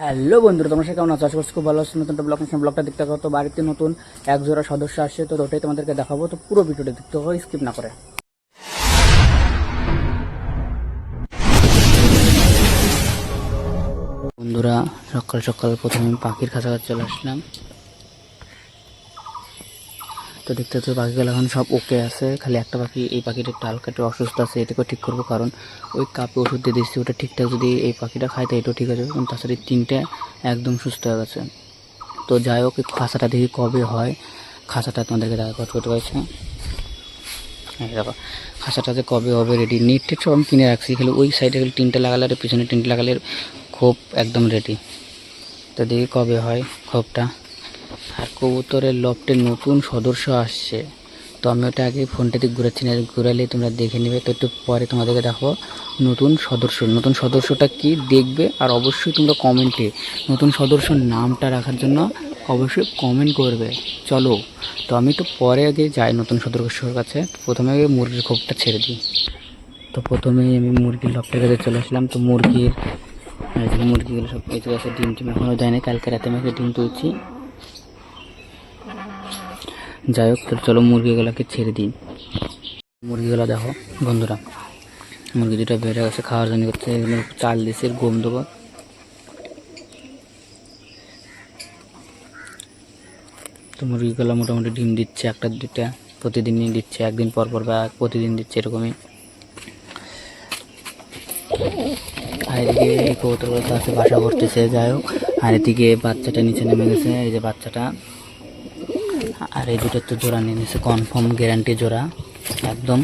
Hello বন্ধুরা, তোমার সাথে কেমন আছো? আশা করছি খুব ভালো আছো। নতুন ব্লগ নিয়ে ব্লগটা দেখতে পাবো তো বাড়িতে নতুন এক জোড়া সদস্য আসছে, তো ওটাই তোমাদেরকে দেখাবো। তো পুরো ভিডিওটা দেখতে হবে স্কিপ না করে। বন্ধুরা, সকাল সকাল প্রথমে পাখির কাছাকাছি চলে আসলাম। তো দেখতে তো পাখিগুলো এখন সব ওকে আছে। খালি একটা পাখি, এই পাখিটা একটু হালকা একটু অসুস্থ আছে এটাকেও ঠিক করব কারণ ওই কাপে ওষুধ দিয়ে দিচ্ছি ওটা ঠিকঠাক যদি এই পাখিটা খায় তো এটাও ঠিক আছে। কিন্তু তাছাড়া তিনটে একদম সুস্থ হয়ে গেছে। তো যাই হোক খাঁচাটা দেখি কবে হয়। খাঁচাটা তোমাদেরকে দেখা খরচ করতে এই দেখো, খাঁচাটা যে কবে হবে রেডি নেট সব আমি কিনে রাখছি, খালি ওই সাইডে খালি তিনটে লাগালে আর পিছনে তিনটে লাগালে খোপ একদম রেডি তো দেখি কবে হয় খোপটা। আর কবুতরের লফটে নতুন সদস্য আসছে। তো আমি ওটা আগে ফোনটাতে ঘুরাচ্ছি, না ঘুরালে তোমরা দেখে নেবে। তো একটু পরে তোমাদেরকে দেখো নতুন সদস্য। নতুন সদস্যটা কি দেখবে? আর অবশ্যই তোমরা কমেন্টে নতুন সদস্যর নামটা রাখার জন্য অবশ্যই কমেন্ট করবে। চলো, তো আমি তো পরে আগে যাই নতুন সদস্যর কাছে। প্রথমে আগে মুরগির খোপটা ছেড়ে দিই। তো প্রথমেই আমি মুরগির লফটের কাছে চলে আসলাম। তো মুরগির মুরগিগুলো সব যে আছে, ডিম টিম এখনও দেয়নি কালকে রাতে আমি একটা ডিম তুলছি। যাই হোক চলো মুরগিগুলোকে ছেড়ে দিই। মুরগিগুলো দেখো, বন্ধুরা, মুরগি দুটো বেড়ে গেছে, খাওয়ার জন্য করছে। এগুলো চাল দিয়েছে গম দেবো। তো মুরগিগুলো মোটামুটি ডিম দিচ্ছে, একটা দুটা প্রতিদিনই দিচ্ছে, একদিন পর পর বা প্রতিদিন দিচ্ছে এরকমই। আর এদিকে এই কবুতরগুলো আছে, বাসা করতেছে, যাই হোক। আর এদিকে বাচ্চাটা নিচে নেমে গেছে, এই যে বাচ্চাটা। আর এই দুটো তো জোড়া নিয়ে নিয়েছে কনফার্ম গ্যারান্টি জোড়া, একদম।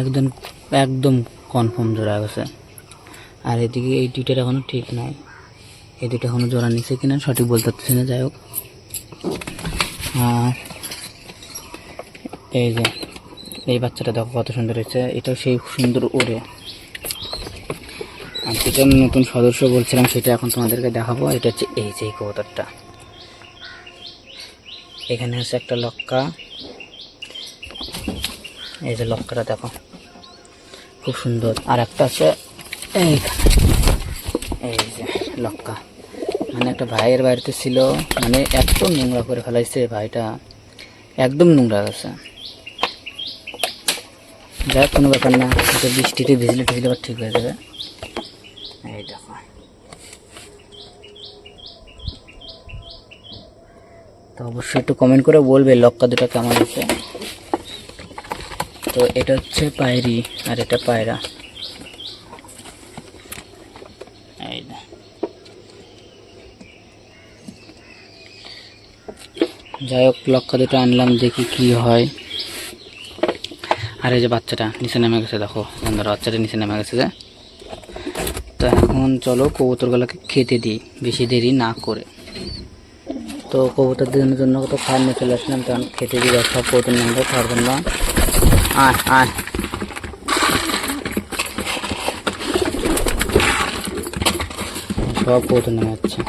একদম একদম কনফার্ম জোড়া গেছে আর এদিকে এই দুইটার এখনও ঠিক নাই। এই দুটো এখনও জোড়া নিছে কিনা সঠিক বলতে পারতেছি না, যাই হোক। আর এই যে, এই বাচ্চাটা দেখো কত সুন্দর হয়েছে। এটাও সেই সুন্দর ওড়ে। আর যেটা নতুন সদস্য বলছিলাম, সেটা এখন তোমাদেরকে দেখাবো এটা হচ্ছে এই যে এই কবুতরটা। এখানে আছে একটা লক্কা। এই যে লক্কাটা দেখো, খুব সুন্দর। আর একটা আছে এইখানে এই যে লক্কা। মানে একটা ভাইয়ের বাড়িতে ছিল মানে এত নোংরা করে ফেলাইছে ভাইটা। একদম নোংরা গেছে যাই কোনো ব্যাপার না বৃষ্টিতে ভিজলে ঠিক হয়ে যাবে। এই তো অবশ্যই একটু কমেন্ট করে বলবে লক্কা দুটো কেমন আছে। তো এটা হচ্ছে পায়রি আর এটা পায়রা। যাই হোক, লক্কা দুটো আনলাম, দেখি কি হয়। আর এই যে বাচ্চাটা নিচে নেমে গেছে, দেখো বন্ধুরা, বাচ্চাটা নিচে নেমে গেছে যে। তো এখন চলো কবুতরগুলোকে খেতে দিই, বেশি দেরি না করে। তো কবুতর দিনের জন্য তো খাওয়ার নিয়ে চলে আসলাম তখন খেতে দিই সব কবুতর নামটা খাওয়ার জন্য। আয় আয়। সব কবুতর নেমে যাচ্ছে।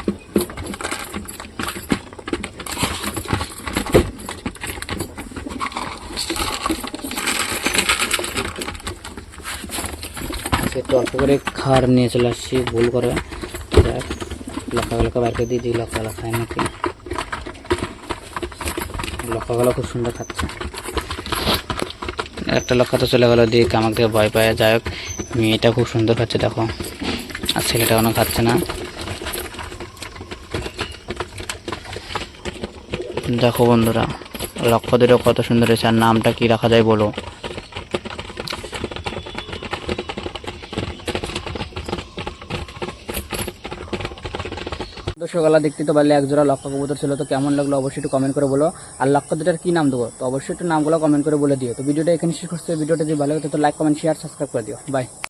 আজকে একটু অল্প করে খাওয়ার নিয়ে চলে আসছি, ভুল করে। দেখ লক্কাগুলোকে বার করে দিয়ে দিই লক্কাগুলো খায় নাকি? লক্কাগুলো খুব সুন্দর খাচ্ছে। একটা লক্কা তো চলে গেলো দিয়ে আমাকে ভয় পায়। যাই হোক, মেয়েটা খুব সুন্দর খাচ্ছে, দেখো। আর ছেলেটা কোনো খাচ্ছে না। দেখো বন্ধুরা, লক্ষ্য দুটো কত সুন্দর হয়েছে। আর নামটা কি রাখা যায় বলো? দর্শকলা দেখতে তো পারলে একজোড়া লক্ষ্য কবুতর ছিল, তো কেমন লাগল অবশ্যই একটু কমেন্ট করে বলো। আর লক্ষ্য দুটার কী নাম দেবো? তো অবশ্যই একটু নামগুলো কমেন্ট করে বলে দিও। তো ভিডিওটা এখানে শেষ করছে। ভিডিওটা যদি ভালো হতো তো লাইক কমেন্ট শেয়ার সাবস্ক্রাইব করে দিও। বাই